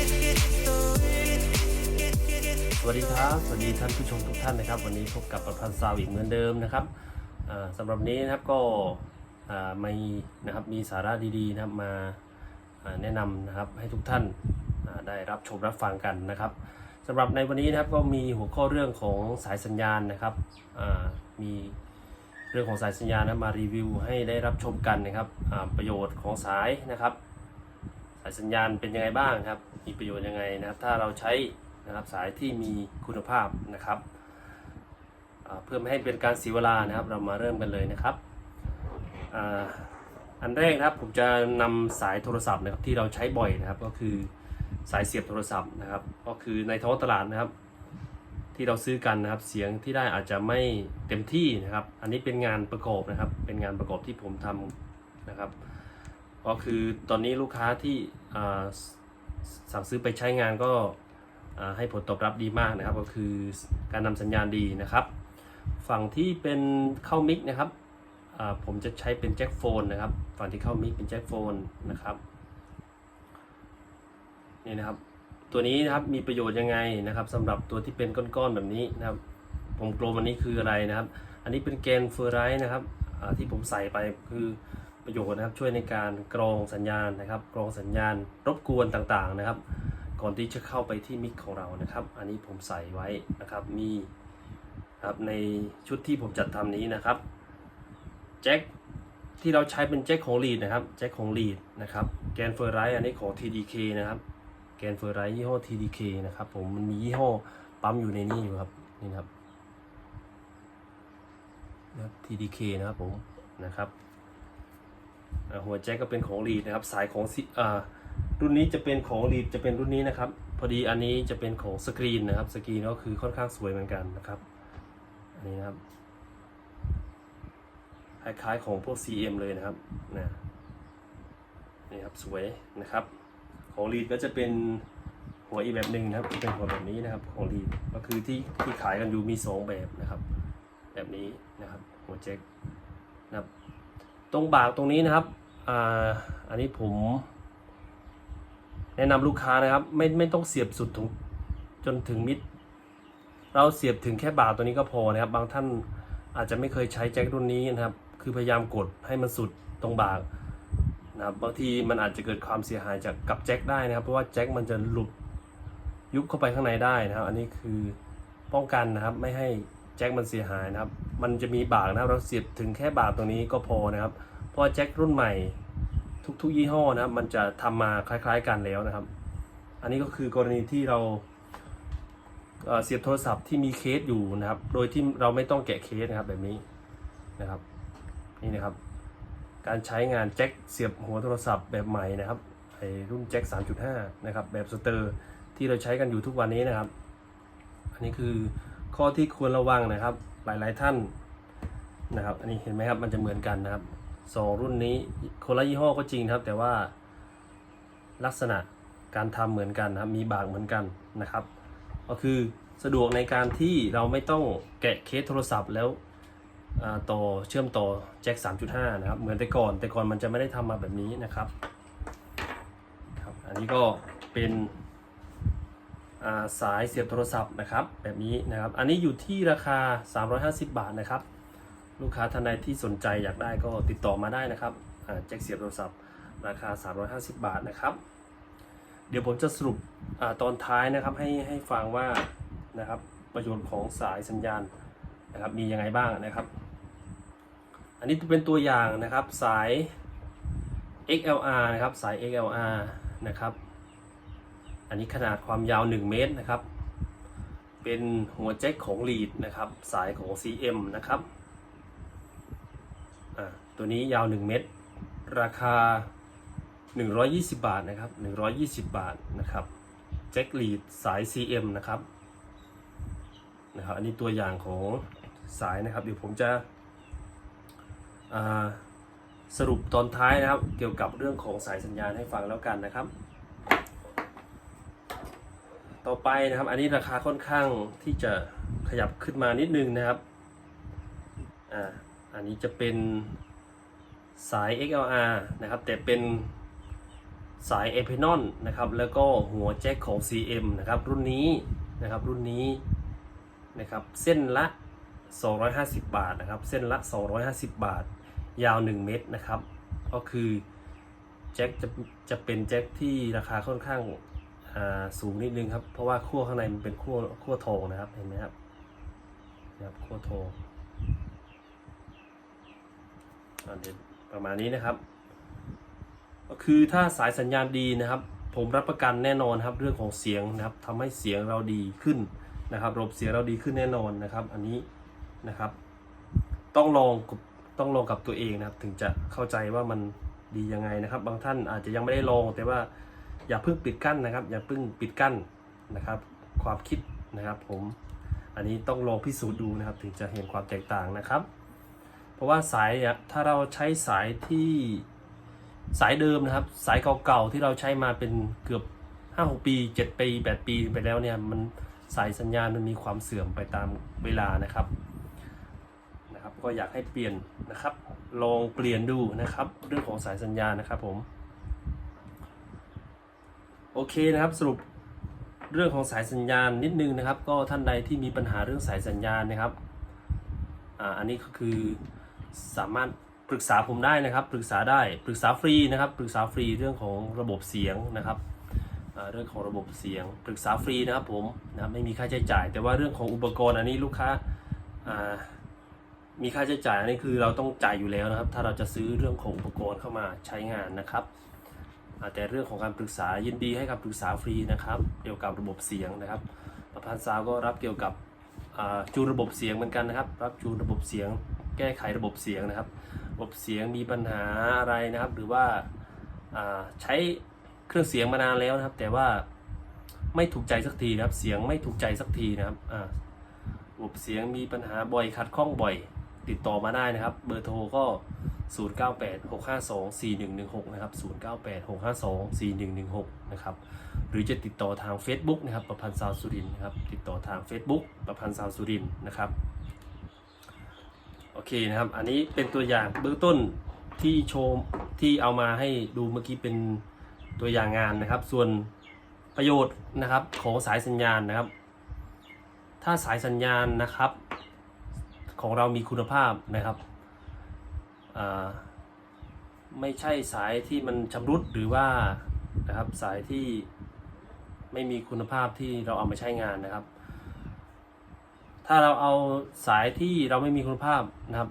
สวัสดีครับสวัสดีท่านผู้ชมทุกท่านนะครับ วันนี้พบกับประพันธ์ซาวอีกเหมือนเดิมนะครับสำหรับวันนี้นะครับก็มีนะครับมีสาระดีๆนะครับมาแนะนำนะครับให้ทุกท่านได้รับชมรับฟังกันนะครับสำหรับในวันนี้นะครับก็มีหัวข้อเรื่องของสายสัญญาณนะครับมีเรื่องของสายสัญญาณนะมารีวิวให้ได้รับชมกันนะครับประโยชน์ของสายนะครับ สายสัญญาณเป็นยังไงบ้างครับ มีประโยชน์ยังไงนะครับ ถ้าเราใช้นะครับสายที่มีคุณภาพนะครับ เพื่อไม่ให้เป็นการเสียเวลานะครับ เรามาเริ่มกันเลยนะครับอ,อันแรกนะครับผมจะนำสายโทรศัพท์นะครับที่เราใช้บ่อยนะครับ ก็คือสายเสียบโทรศัพท์นะครับ ก็คือในท้องตลาดนะครับ ที่เราซื้อกันนะครับเสียงที่ได้อาจจะไม่เต็มที่นะครับ อันนี้เป็นงานประกอบนะครับ เป็นงานประกอบที่ผมทำนะครับ ก็คือตอนนี้ลูกค้าที่ สั่งซื้อไปใช้งานก็ให้ผลตอบรับดีมากนะครับ ก็คือการนำสัญญาณดีนะครับ ฝั่งที่เป็นเข้ามิกนะครับผมจะใช้เป็นแจ็คโฟนนะครับ ฝั่งที่เข้ามิกเป็นแจ็คโฟนนะครับนี่นะครับ ตัวนี้นะครับมีประโยชน์ยังไงนะครับสำหรับตัวที่เป็นก้อนๆแบบนี้นะครับ ผมกลมอันนี้คืออะไรนะครับ อันนี้เป็นแกนเฟอร์ไรท์นะครับที่ผมใส่ไปคือ ประโยชน์นะครับ ช่วยในการกรองสัญญาณนะครับกรองสัญญาณรบกวนต่างๆนะครับ ก่อนที่จะเข้าไปที่มิกของเรานะครับ อันนี้ผมใส่ไว้นะครับมีครับในชุดที่ผมจัดทำนี้นะครับแจ็คที่เราใช้เป็นแจ็คของลีดนะครับแจ็คของลีดนะครับแกนเฟอร์ไรท์อันนี้ของ TDK นะครับแกนเฟอร์ไรท์ยี่ห้อ TDK นะครับผมมันมียี่ห้อปั๊มอยู่ในนี้อยู่ครับนี่ครับนะครับ TDK นะครับผมนะครับ หัวแจ็คก็เป็นของลีดนะครับ สายของซิอ่ารุ่นนี้จะเป็นของลีดจะเป็นรุ่นนี้นะครับ พอดีอันนี้จะเป็นของสกรีนนะครับ สกรีนก็คือค่อนข้างสวยเหมือนกันนะครับ อันนี้นะครับ คล้ายๆของพวก CM เลยนะครับนะนี่ครับสวยนะครับ ของลีดก็จะเป็นหัวอีกแบบหนึ่งนะครับเป็นหัวแบบนี้นะครับของลีดก็คือที่ที่ขายกันอยู่มีสองแบบนะครับ แบบนี้นะครับหัวแจ็คนะครับ ตรงบากตรงนี้นะครับอ่าอันนี้ผม แนะนำลูกค้านะครับ ไม่ไม่ต้องเสียบสุดถึงจนถึงมิด เราเสียบถึงแค่บากตัวนี้ก็พอนะครับ บางท่านอาจจะไม่เคยใช้แจ็ครุ่นนี้นะครับ คือพยายามกดให้มันสุดตรงบากนะครับบางทีมันอาจจะเกิดความเสียหายจากกับแจ็คได้นะครับ เพราะว่าแจ็คมันจะหลุดยุบเข้าไปข้างในได้นะครับ อันนี้คือป้องกันนะครับไม่ให้ แจ็คมันเสียหายนะครับ มันจะมีบากนะครับเราเสียบถึงแค่บากตรงนี้ก็พอนะครับ เพราะแจ็ครุ่นใหม่ทุกๆยี่ห้อนะครับ มันจะทำมาคล้าย ๆ กันแล้วนะครับ อันนี้ก็คือกรณีที่เราเอ่อเสียบโทรศัพท์ที่มีเคสอยู่นะครับ โดยที่เราไม่ต้องแกะเคสนะครับแบบนี้นะครับ นี่นะครับ การใช้งานแจ็คเสียบหัวโทรศัพท์แบบใหม่นะครับไอรุ่นแจ็ค3.5 นะครับ แบบสเตอร์ที่เราใช้กันอยู่ทุกวันนี้นะครับ อันนี้คือ ข้อที่ควรระวังนะครับ หลายๆท่านนะครับ อันนี้เห็นไหมครับ มันจะเหมือนกันนะครับสองรุ่นนี้คนละยี่ห้อก็จริงครับ แต่ว่าลักษณะการทำเหมือนกันนะครับมีบากเหมือนกันนะครับ ก็คือสะดวกในการที่เราไม่ต้องแกะเคสโทรศัพท์แล้วต่อเชื่อมต่อแจ็ค 3.5 นะครับ เหมือนแต่ก่อนแต่ก่อนมันจะไม่ได้ทำมาแบบนี้นะครับครับ อันนี้ก็เป็น สายเสียบโทรศัพท์นะครับ แบบนี้นะครับ อันนี้อยู่ที่ราคา 350 บาทนะครับ ลูกค้าท่านใดที่สนใจอยากได้ก็ติดต่อมาได้นะครับแจ็คเสียบโทรศัพท์ราคา 350 บาทนะครับ เดี๋ยวผมจะสรุปอตอนท้ายนะครับให้ให้ฟังว่านะครับประโยชน์ของสายสัญญาณนะครับมียังไงบ้างนะครับ อันนี้เป็นตัวอย่างนะครับสาย XLR นะครับสาย XLR นะครับ อันนี้ขนาดความยาว 1 เมตรนะครับ เป็นหัวแจ็คของลีดนะครับ สายของ CM นะครับตัวนี้ยาว 1 เมตร ราคา 120 บาทนะครับ 120 บาทนะครับแจ็คลีดสาย CM นะครับนะครับ อันนี้ตัวอย่างของสายนะครับ เดี๋ยวผมจะสรุปตอนท้ายนะครับ เกี่ยวกับเรื่องของสายสัญญาณให้ฟังแล้วกันนะครับ ต่อไปนะครับ อันนี้ราคาค่อนข้างที่จะขยับขึ้นมานิดนึงนะครับ อ่า อันนี้จะเป็นสาย XLR นะครับ แต่เป็นสายเอพ n นอนนะครับ แล้วก็หัวแจ็คของ CM นะครับ รุ่นนี้นะครับ รุ่นนี้นะครับ เส้นละ 250 บาทนะครับ เส้นละ 250 บาท ยาว 1 เมตรนะครับ ก็คือแจ็คจะจะเป็นแจ็คที่ราคาค่อนข้าง สูงนิดนึงครับ เพราะว่าขั้วข้างในมันเป็นขั้วขั้วทองนะครับ เห็นไหมครับนะครับขั้วทองเดี๋ยวประมาณนี้นะครับ ก็คือถ้าสายสัญญาณดีนะครับ ผมรับประกันแน่นอนครับ เรื่องของเสียงนะครับทำให้เสียงเราดีขึ้นนะครับระบบเสียงเราดีขึ้นแน่นอนนะครับ อันนี้นะครับ ต้องลองต้องลองกับตัวเองนะครับ ถึงจะเข้าใจว่ามันดียังไงนะครับ บางท่านอาจจะยังไม่ได้ลองแต่ว่า อย่าเพิ่งปิดกั้นนะครับ อย่าเพิ่งปิดกั้นนะครับ ความคิดนะครับ ผมอันนี้ต้องลองพิสูจน์ดูนะครับ ถึงจะเห็นความแตกต่างนะครับ เพราะว่าสายถ้าเราใช้สายที่สายเดิมนะครับ สายเก่าๆที่เราใช้มาเป็นเกือบ5 6ปี 7 ปี 8 ปีไปแล้วเนี่ยมันสายสัญญาณมันมีความเสื่อมไปตามเวลานะครับนะครับ ก็อยากให้เปลี่ยนนะครับ ลองเปลี่ยนดูนะครับ เรื่องของสายสัญญาณนะครับผม โอเคนะครับสรุปเรื่องของสายสัญญาณนิดนึงนะครับ ก็ท่านใดที่มีปัญหาเรื่องสายสัญญาณนะครับอ่าอันนี้ก็คือสามารถปรึกษาผมได้นะครับ ปรึกษาได้ปรึกษาฟรีนะครับปรึกษาฟรีเรื่องของระบบเสียงนะครับเรื่องของระบบเสียงปรึกษาฟรีนะครับผมนะไม่มีค่าใช้จ่าย แต่ว่าเรื่องของอุปกรณ์อันนี้ลูกค้ามีค่าใช้จ่ายอันนี้คือเราต้องจ่ายอยู่แล้วนะครับ ถ้าเราจะซื้อเรื่องของอุปกรณ์เข้ามาใช้งานนะครับ แต่เรื่องของการปรึกษายินดีให้คำปรึกษาฟรีนะครับ เกี่ยวกับระบบเสียงนะครับ ประพันธ์ซาวก็รับเกี่ยวกับจูนระบบเสียงเหมือนกันนะครับ รับจูนระบบเสียง แก้ไขระบบเสียงนะครับ ระบบเสียงมีปัญหาอะไรนะครับ หรือว่าาใช้เครื่องเสียงมานานแล้วนะครับ แต่ว่าไม่ถูกใจสักทีนะครับ เสียงไม่ถูกใจสักทีนะครับระบบเสียงมีปัญหาบ่อยขัดข้องบ่อย ติดต่อมาได้นะครับ เบอร์โทรก็ 0986524116 นะครับ 0986524116 นะครับ หรือจะติดต่อทาง Facebook นะครับ ประพันธ์ซาวสุรินทร์นะครับ ติดต่อทาง Facebook ประพันธ์ซาวสุรินทร์นะครับ โอเคนะครับ อันนี้เป็นตัวอย่างเบื้องต้นที่โชว์ที่เอามาให้ดูเมื่อกี้เป็นตัวอย่างงานนะครับ ส่วนประโยชน์นะครับของสายสัญญาณนะครับ ถ้าสายสัญญาณนะครับ ของเรามีคุณภาพนะครับไม่ใช่สายที่มันชำรุดหรือว่านะครับสายที่ไม่มีคุณภาพที่เราเอามาใช้งานนะครับ ถ้าเราเอาสายที่เราไม่มีคุณภาพนะครับ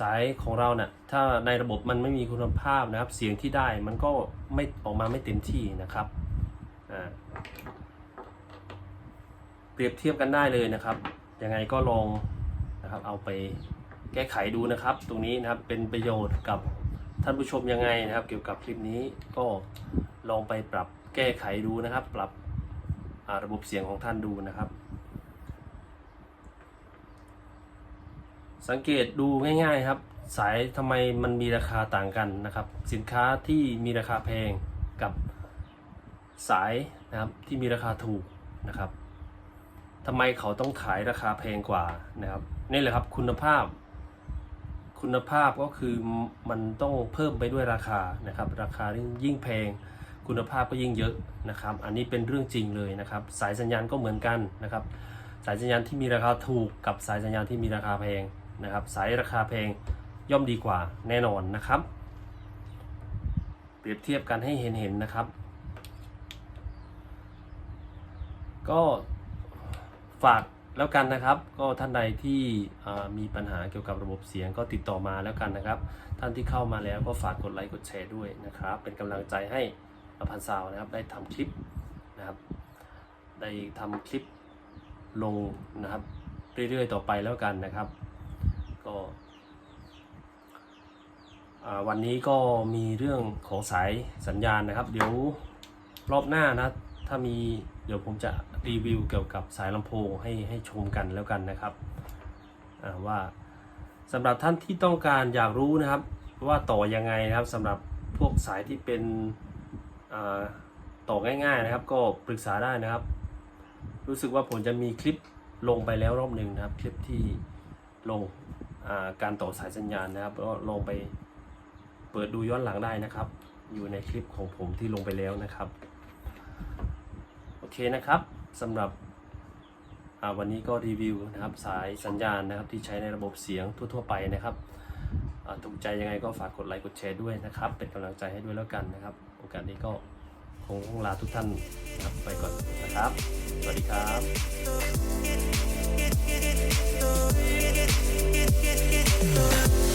สายของเราเนี่ยถ้าในระบบมันไม่มีคุณภาพนะครับ เสียงที่ได้มันก็ไม่ออกมาไม่เต็มที่นะครับเปรียบเทียบกันได้เลยนะครับยังไงก็ลอง นะครับ เอาไปแก้ไขดูนะครับ ตรงนี้นะครับเป็นประโยชน์กับท่านผู้ชมยังไงนะครับ เกี่ยวกับคลิปนี้ก็ลองไปปรับแก้ไขดูนะครับ ปรับระบบเสียงของท่านดูนะครับ สังเกตดูง่ายๆครับ สายทำไมมันมีราคาต่างกันนะครับ สินค้าที่มีราคาแพงกับสายนะครับที่มีราคาถูกนะครับทำไมเขาต้องขายราคาแพงกว่านะครับ นี่แหละครับคุณภาพ คุณภาพก็คือมันต้องเพิ่มไปด้วยราคานะครับ ราคายิ่งแพง คุณภาพก็ยิ่งเยอะนะครับ อันนี้เป็นเรื่องจริงเลยนะครับ สายสัญญาณก็เหมือนกันนะครับ สายสัญญาณที่มีราคาถูกกับสายสัญญาณที่มีราคาแพงนะครับ สายราคาแพงย่อมดีกว่าแน่นอนนะครับ เปรียบเทียบกันให้เห็นเห็นๆนะครับ ก็ฝาก แล้วกันนะครับ ก็ท่านใดที่มีปัญหาเกี่ยวกับระบบเสียงก็ติดต่อมาแล้วกันนะครับ ท่านที่เข้ามาแล้วก็ฝากกดไลค์กดแชร์ด้วยนะครับ เป็นกำลังใจให้ประพันธ์ซาวนะครับ ได้ทำคลิปนะครับ ได้ทำคลิปลงนะครับ เรื่อยๆต่อไปแล้วกันนะครับ ก็วันนี้ก็มีเรื่องของสายสัญญาณนะครับ เดี๋ยวรอบหน้านะ ถ้ามีเดี๋ยวผมจะรีวิวเกี่ยวกับสายลำโพงให้ให้ชมกันแล้วกันนะครับว่าสำหรับท่านที่ต้องการอยากรู้นะครับ ว่าต่อยังไงนะครับสำหรับพวกสายที่เป็นต่อง่าย ๆนะครับ ก็ปรึกษาได้นะครับ รู้สึกว่าผมจะมีคลิปลงไปแล้วรอบหนึ่งนะครับ คลิปที่ลงการต่อสายสัญญาณนะครับก็ลงไปเปิดดูย้อนหลังได้นะครับ อยู่ในคลิปของผมที่ลงไปแล้วนะครับ เคนะครับสำหรับวันนี้ก็รีวิวนะครับสายสัญญาณนะครับที่ใช้ในระบบเสียงทั่ว ๆ ไปนะครับถูกใจยังไงก็ฝากกดไลค์กดแชร์ด้วยนะครับ เป็นกำลังใจให้ด้วยแล้วกันนะครับ โอกาสนี้ก็คงต้องลาทุกท่านนะครับไปก่อนนะครับ สวัสดีครับ